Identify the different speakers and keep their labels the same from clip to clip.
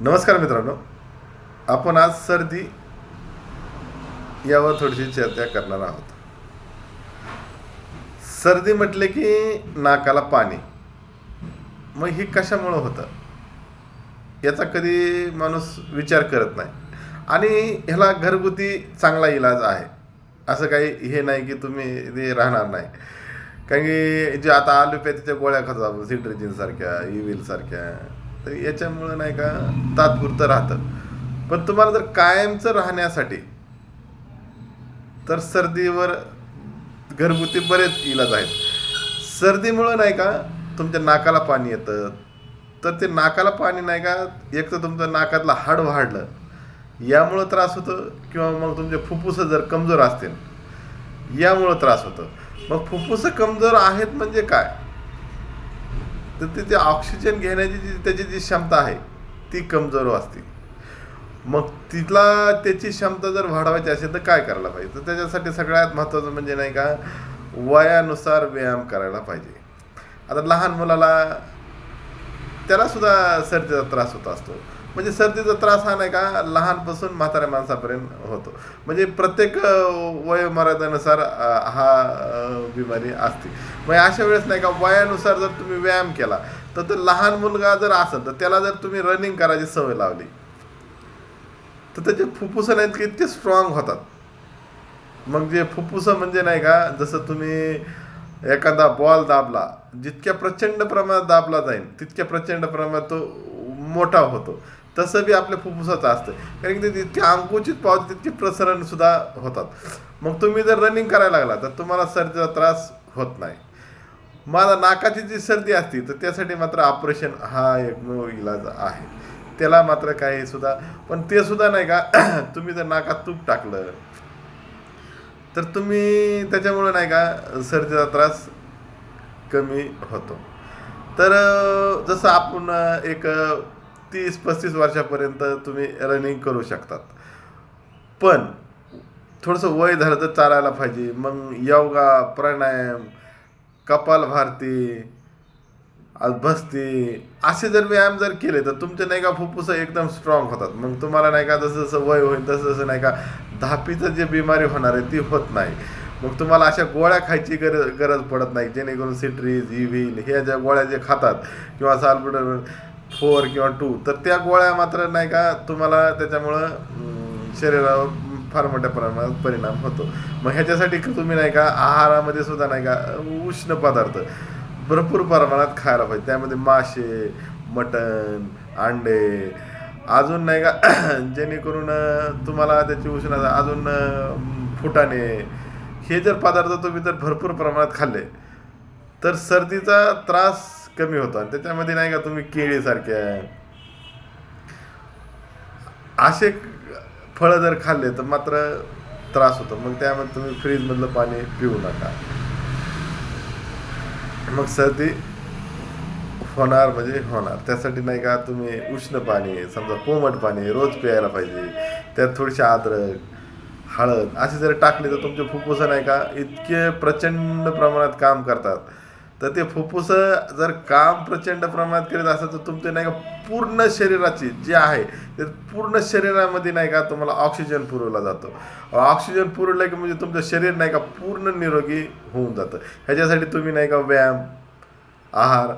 Speaker 1: नमस्कार मित्रांनो. आपण आज सर्दी यावर थोडीशी चर्चा करणार आहोत. सर्दी म्हटले की नाकाला पाणी. मग हे कशामुळं होतं? याचा कधी माणूस विचार करत नाही. आणि ह्याला घरगुती चांगला इलाज आहे. असं काही हे नाही की तुम्ही ते राहणार नाही. कारण की जे आता आलोपॅथीच्या गोळ्या खातात सिट्रिजिन सारख्या इविल तर याच्यामुळं नाही का तात्पुरतं राहतं. पण तुम्हाला जर कायमचं राहण्यासाठी तर सर्दीवर घरगुती बरेच इलाज आहेत. सर्दीमुळं नाही का तुमच्या नाकाला पाणी येतं. तर ते नाकाला पाणी नाही का एक तर तुमचं नाकातलं हाड वाढलं. यामुळं त्रास होतो किंवा मग तुमचे फुफ्फुसं जर कमजोर असतील यामुळं त्रास होतो. मग फुफ्फुसं कमजोर आहेत म्हणजे काय? तर तिथे ऑक्सिजन घेण्याची जी त्याची जी क्षमता आहे ती कमजोर असते. मग तिथला त्याची क्षमता जर वाढवायची असेल तर काय करायला पाहिजे? तर त्याच्यासाठी सगळ्यात महत्त्वाचं म्हणजे नाही का वयानुसार व्यायाम करायला पाहिजे. आता लहान मुलाला त्यालासुद्धा सर्दीचा त्रास होत असतो. म्हणजे सर्दीचा त्रास हा नाही का लहानपासून म्हाताऱ्या माणसापर्यंत होतो. म्हणजे प्रत्येक वयोमर्यादेनुसार हा बिमारी असते. म्हणजे अशा वेळेस नाही का वयानुसार जर तुम्ही व्यायाम केला तर तो लहान मुलगा जर असेल तर त्याला जर तुम्ही रनिंग करायची सवय लावली तर त्याचे फुफ्फुसं नाहीत की इतके स्ट्रॉंग होतात. मग जे फुफ्फुसं म्हणजे नाही का जसं तुम्ही एखादा बॉल दाबला जितक्या प्रचंड प्रमाणात दाबला जाईल तितक्या प्रचंड प्रमाणात तो मोठा होतो. तसं बी आपल्या फुफ्फुसाचं असतं. कारण की ते तितके अंकुचित पावते तितके प्रसरण सुद्धा होतात. मग तुम्ही जर रनिंग करायला लागला तर तुम्हाला सर्दीचा त्रास होत नाही. माझा नाकाची जी सर्दी असते तर त्यासाठी मात्र ऑपरेशन हा एकमेव इलाज आहे. त्याला मात्र काही सुद्धा पण ते सुद्धा नाही का तुम्ही जर नाकात तूप टाकलं तर तुम्ही त्याच्यामुळं नाही का सर्दीचा त्रास कमी होतो. तर जसं आपण एक तीस पस्तीस वर्षापर्यंत तुम्ही रनिंग करू शकतात. पण थोडंसं वय झालं तर चालायला पाहिजे. मग योगा प्राणायाम कपालभारती आज भस्ती असे जर व्यायाम जर केले तर तुमचे नाही का फुफ्फुस एकदम स्ट्रॉंग होतात. मग तुम्हाला नाही का जसं जसं वय होईल तसं जसं नाही का धापीचं जे बिमारी होणार आहे ती होत नाही. मग तुम्हाला अशा गोळ्या खायची गरज गरज पडत नाही. जेणेकरून सिट्रीज इव्हिल ह्या ज्या गोळ्या जे खातात किंवा सालबुडर फोर किंवा टू तर त्या गोळ्या मात्र नाही का तुम्हाला त्याच्यामुळं शरीरावर फार मोठ्या प्रमाणात परिणाम होतो. मग ह्याच्यासाठी तुम्ही नाही का आहारामध्ये सुद्धा नाही का उष्ण पदार्थ भरपूर प्रमाणात खायला पाहिजे. त्यामध्ये मासे मटण अंडे अजून नाही का जेणेकरून तुम्हाला त्याची उष्णता अजून फुटाणे हे जर पदार्थ तुम्ही जर भरपूर प्रमाणात खाल्ले तर सर्दीचा त्रास कमी होतो. आणि त्याच्यामध्ये नाही का तुम्ही केळीसारखे असे फळं जर खाल्ले तर मात्र त्रास होतो. मग त्यामध्ये तुम्ही फ्रीजमधलं पाणी पिऊ नका. मग सर्दी होणार म्हणजे होणार. त्यासाठी नाही का तुम्ही उष्ण पाणी समजा कोमट पाणी रोज प्यायला पाहिजे. त्यात थोडीशी अद्रक हळद असे जर टाकले तर तुमचे फुफ्फुस नाही का इतके प्रचंड प्रमाणात काम करतात. तर ते फुफ्फुस जर काम प्रचंड प्रमाणात करीत असेल तर तुमचे नाही का पूर्ण शरीराची जे आहे ते पूर्ण शरीरामध्ये नाही का तुम्हाला ऑक्सिजन पुरवला जातो. ऑक्सिजन पुरवलं की म्हणजे तुमचं शरीर नाही का पूर्ण निरोगी होऊन जातं. ह्याच्यासाठी तुम्ही नाही का व्यायाम आहार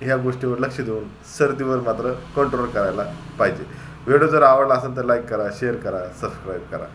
Speaker 1: ह्या गोष्टीवर लक्ष देऊन सर्दीवर मात्र कंट्रोल करायला पाहिजे. व्हिडिओ जर आवडला असेल तर लाईक करा शेअर करा सबस्क्राईब करा.